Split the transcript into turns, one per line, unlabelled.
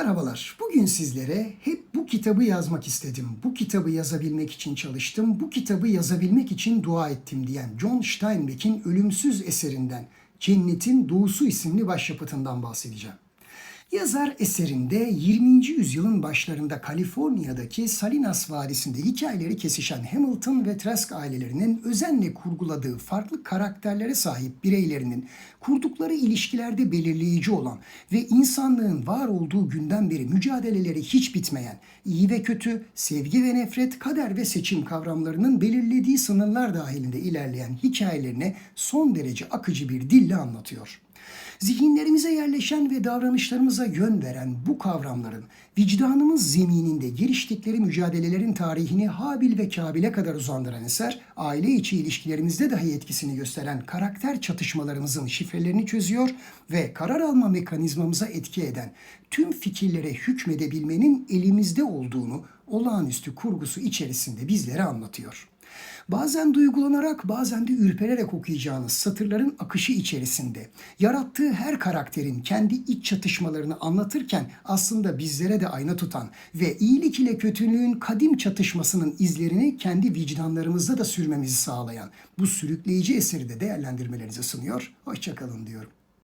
Merhabalar. Bugün sizlere hep bu kitabı yazmak istedim. Bu kitabı yazabilmek için çalıştım. Bu kitabı yazabilmek için dua ettim diyen John Steinbeck'in ölümsüz eserinden Cennetin Doğusu isimli başyapıtından bahsedeceğim. Yazar eserinde 20. yüzyılın başlarında Kaliforniya'daki Salinas Vadisi'nde hikayeleri kesişen Hamilton ve Trask ailelerinin özenle kurguladığı farklı karakterlere sahip bireylerinin kurdukları ilişkilerde belirleyici olan ve insanlığın var olduğu günden beri mücadeleleri hiç bitmeyen, iyi ve kötü, sevgi ve nefret, kader ve seçim kavramlarının belirlediği sınırlar dahilinde ilerleyen hikayelerine son derece akıcı bir dille anlatıyor. Zihinlerimize yerleşen ve davranışlarımıza yön veren bu kavramların vicdanımız zemininde giriştikleri mücadelelerin tarihini Habil ve Kabil'e kadar uzandıran eser, aile içi ilişkilerimizde dahi etkisini gösteren karakter çatışmalarımızın şifrelerini çözüyor ve karar alma mekanizmamıza etki eden tüm fikirlere hükmedebilmenin elimizde olduğunu olağanüstü kurgusu içerisinde bizlere anlatıyor. Bazen duygulanarak bazen de ürpererek okuyacağınız satırların akışı içerisinde yarattığı her karakterin kendi iç çatışmalarını anlatırken aslında bizlere de ayna tutan ve iyilik ile kötülüğün kadim çatışmasının izlerini kendi vicdanlarımızda da sürmemizi sağlayan bu sürükleyici eseri de değerlendirmelerinize sunuyor. Hoşçakalın diyorum.